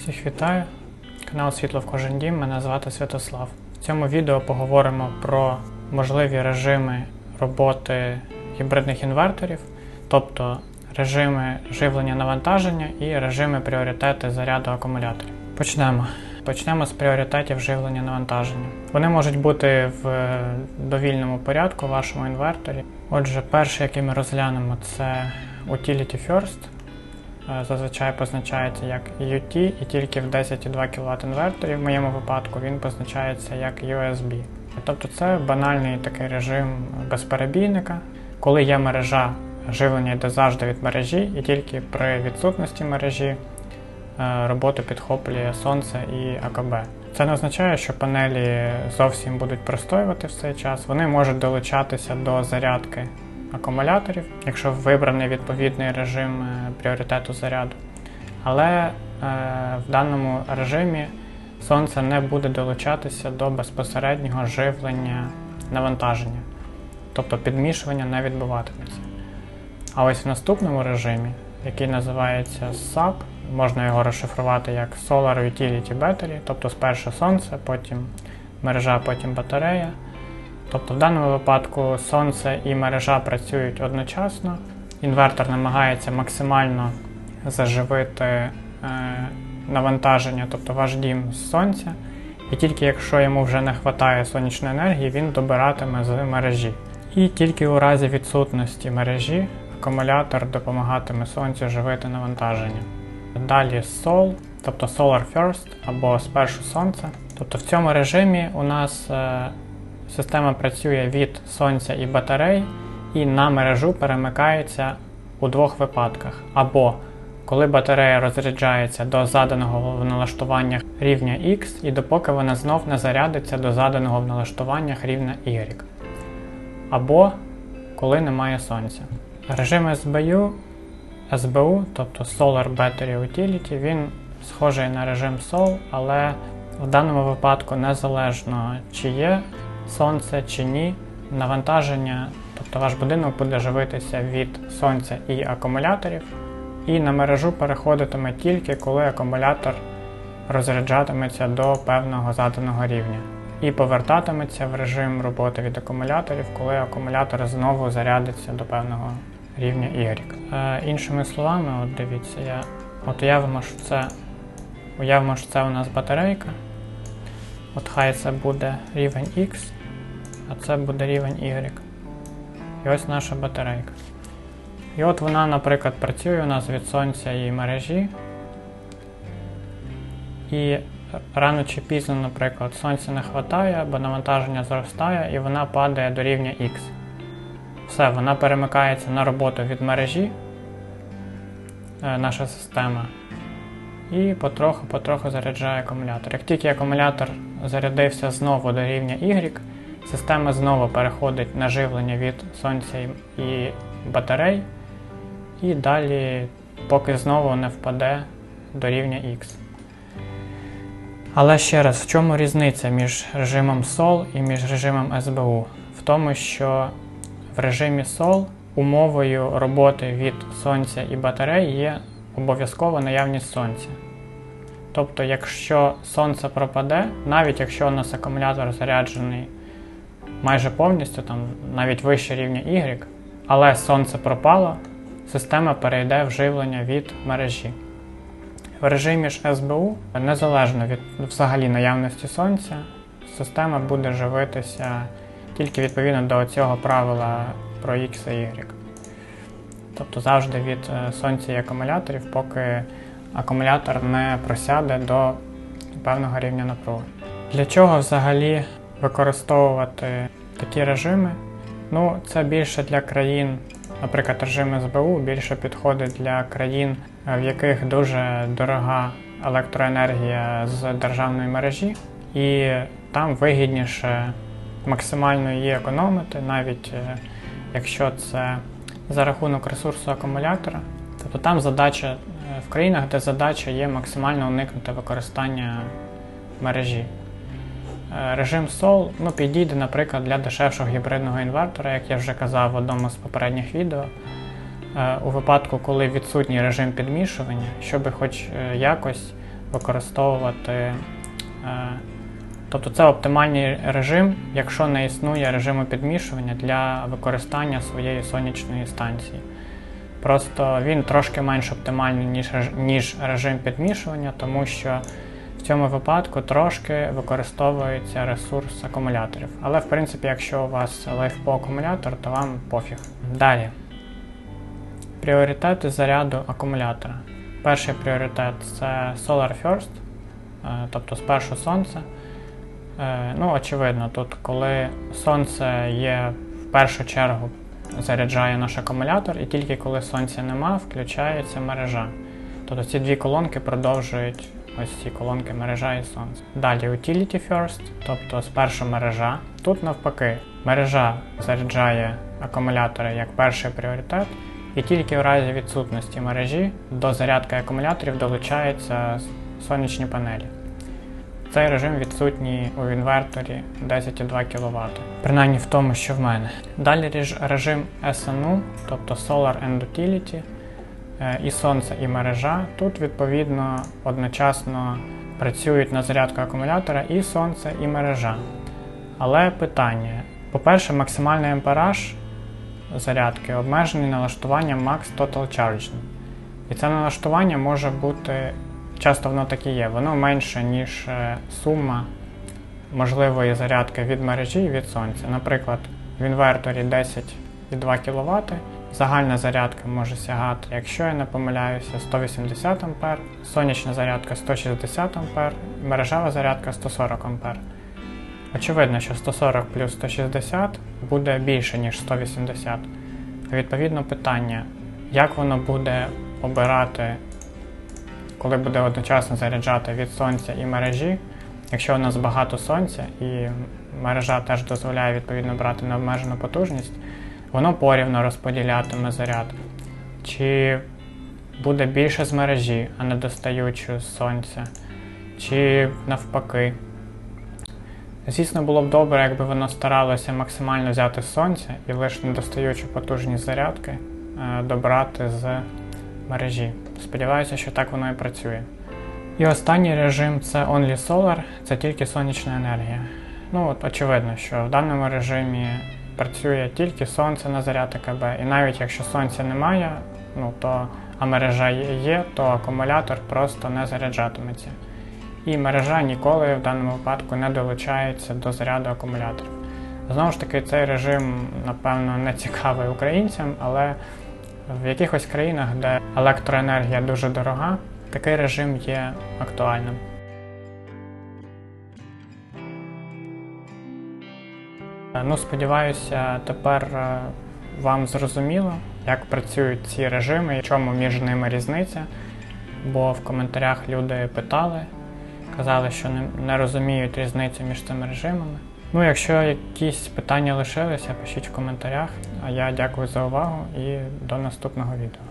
Всіх вітаю! Канал Світло в кожен дім. Мене звати Святослав. В цьому відео поговоримо про можливі режими роботи гібридних інверторів, тобто режими живлення навантаження і режими пріоритети заряду акумуляторів. Почнемо. Почнемо з пріоритетів живлення навантаження. Вони можуть бути в довільному порядку в вашому інверторі. Отже, перший, який ми розглянемо, це Utility First. Е, Зазвичай позначається як UT і тільки в 10,2 кВт інверторі, в моєму випадку він позначається як USB. Тобто це банальний такий режим безперебійника, коли є мережа живлення йде завжди від мережі, і тільки при відсутності мережі е, роботу підхоплює сонце і АКБ. Це не означає, що панелі зовсім будуть простоювати в цей час. Вони можуть долучатися до зарядки акумуляторів, якщо вибраний відповідний режим е, пріоритету заряду. Але е, в даному режимі сонце не буде долучатися до безпосереднього живлення навантаження, тобто підмішування не відбуватиметься. А ось в наступному режимі, який називається SAP, можна його розшифрувати як Solar Utility Battery, тобто спершу сонце, потім мережа, потім батарея. Тобто в даному випадку сонце і мережа працюють одночасно. Інвертор намагається максимально заживити е, навантаження, тобто ваш дім з сонця. І тільки якщо йому вже не вистачає сонячної енергії, він добиратиме з мережі. І тільки у разі відсутності мережі акумулятор допомагатиме сонцю живити навантаження. Далі Sol, тобто Solar First або спершу сонце. Тобто в цьому режимі у нас е, Система працює від сонця і батарей, і на мережу перемикається у двох випадках. Або коли батарея розряджається до заданого в налаштуваннях рівня X, і допоки вона знов не зарядиться до заданого в налаштуваннях рівня Y. Або коли немає сонця. Режим SBU, SBU, тобто Solar Battery Utility, він схожий на режим SOL, але в даному випадку незалежно чи є сонце чи ні, навантаження, тобто ваш будинок буде живитися від сонця і акумуляторів, і на мережу переходитиме тільки коли акумулятор розряджатиметься до певного заданого рівня. І повертатиметься в режим роботи від акумуляторів, коли акумулятор знову зарядиться до певного рівня Y. Е, іншими словами, от дивіться, я от уявимо, що це уявимо, що це у нас батарейка. От хай це буде рівень X, а це буде рівень Y. І ось наша батарейка. І от вона, наприклад, працює у нас від сонця і мережі. І рано чи пізно, наприклад, сонця не вистачає, або навантаження зростає, і вона падає до рівня X. Все, вона перемикається на роботу від мережі, е, наша система. І потроху-потроху заряджає акумулятор. Як тільки акумулятор зарядився знову до рівня Y, система знову переходить на живлення від сонця і батарей, і далі, поки знову не впаде до рівня X. Але ще раз, в чому різниця між режимом SOL і між режимом SBU? В тому, що в режимі SOL умовою роботи від сонця і батарей є обов'язкова наявність сонця. Тобто, якщо сонце пропаде, навіть якщо у нас акумулятор заряджений майже повністю, там навіть вище рівня Y, але сонце пропало, система перейде в живлення від мережі. В режимі ж СБУ, незалежно від взагалі наявності сонця, система буде живитися тільки відповідно до цього правила про X і Y. Тобто завжди від е, сонця і акумуляторів, поки акумулятор не просяде до певного рівня напруги. Для чого взагалі використовувати такі режими? Ну, це більше для країн, наприклад, режим СБУ більше підходить для країн, в яких дуже дорога електроенергія з державної мережі, і там вигідніше максимально її економити, навіть е, якщо це за рахунок ресурсу акумулятора. Тобто там задача е, в країнах, де задача є максимально уникнути використання мережі. Е, режим SOL ну, підійде, наприклад, для дешевшого гібридного інвертора, як я вже казав в одному з попередніх відео. Е, у випадку, коли відсутній режим підмішування, щоб хоч якось використовувати. Е, тобто це оптимальний режим, якщо не існує режиму підмішування для використання своєї сонячної станції. Просто він трошки менш оптимальний, ніж режим підмішування, тому що в цьому випадку трошки використовується ресурс акумуляторів. Але в принципі, якщо у вас LiFePo акумулятор, то вам пофіг. Далі. Пріоритети заряду акумулятора. Перший пріоритет це Solar First, е, тобто спершу сонце. Е, ну, очевидно, тут, коли сонце є в першу чергу, заряджає наш акумулятор, і тільки коли сонця нема, включається мережа. Тобто ці дві колонки продовжують ось ці колонки мережа і сонце. Далі Utility First, тобто спершу мережа. Тут навпаки, мережа заряджає акумулятори як перший пріоритет. І тільки в разі відсутності мережі до зарядки акумуляторів долучаються сонячні панелі. Цей режим відсутній у інверторі 10,2 кВт, принаймні в тому, що в мене. Далі режим SNU, тобто Solar and Utility, і сонце, і мережа. Тут, відповідно, одночасно працюють на зарядку акумулятора і сонце, і мережа. Але питання: по-перше, максимальний ампераж зарядки обмежений налаштуванням Max Total Charging. І це налаштування може бути, часто воно так і є, воно менше, ніж е, сума можливої зарядки від мережі і від сонця. Наприклад, в інверторі 10,2 кВт. Загальна зарядка може сягати, якщо я не помиляюся, 180 А, сонячна зарядка 160 А, мережева зарядка 140 А. Очевидно, що 140 плюс 160 буде більше, ніж 180. Відповідно, питання, як воно буде обирати, коли буде одночасно заряджати від сонця і мережі, якщо у нас багато сонця і мережа теж дозволяє відповідно брати необмежену потужність, воно порівно розподілятиме заряд. Чи буде більше з мережі, а не достаючи з сонця, чи навпаки. Звісно, було б добре, якби воно старалося максимально взяти з сонця і лише недостаючу потужність зарядки е, добрати з мережі. Сподіваюся, що так воно і працює. І останній режим це Only Solar, це тільки сонячна енергія. Ну, от очевидно, що в даному режимі працює тільки сонце на заряд АКБ, і навіть якщо сонця немає, ну то а мережа є, то акумулятор просто не заряджатиметься і мережа ніколи в даному випадку не долучається до заряду акумуляторів. Знову ж таки, цей режим, напевно, не цікавий українцям, але в якихось країнах, де електроенергія дуже дорога, такий режим є актуальним. Ну, Сподіваюся, тепер е, вам зрозуміло, як працюють ці режими і чому між ними різниця, бо в коментарях люди питали. Казали, що не розуміють різницю між цими режимами. Ну, якщо якісь питання лишилися, пишіть в коментарях. А я дякую за увагу і до наступного відео.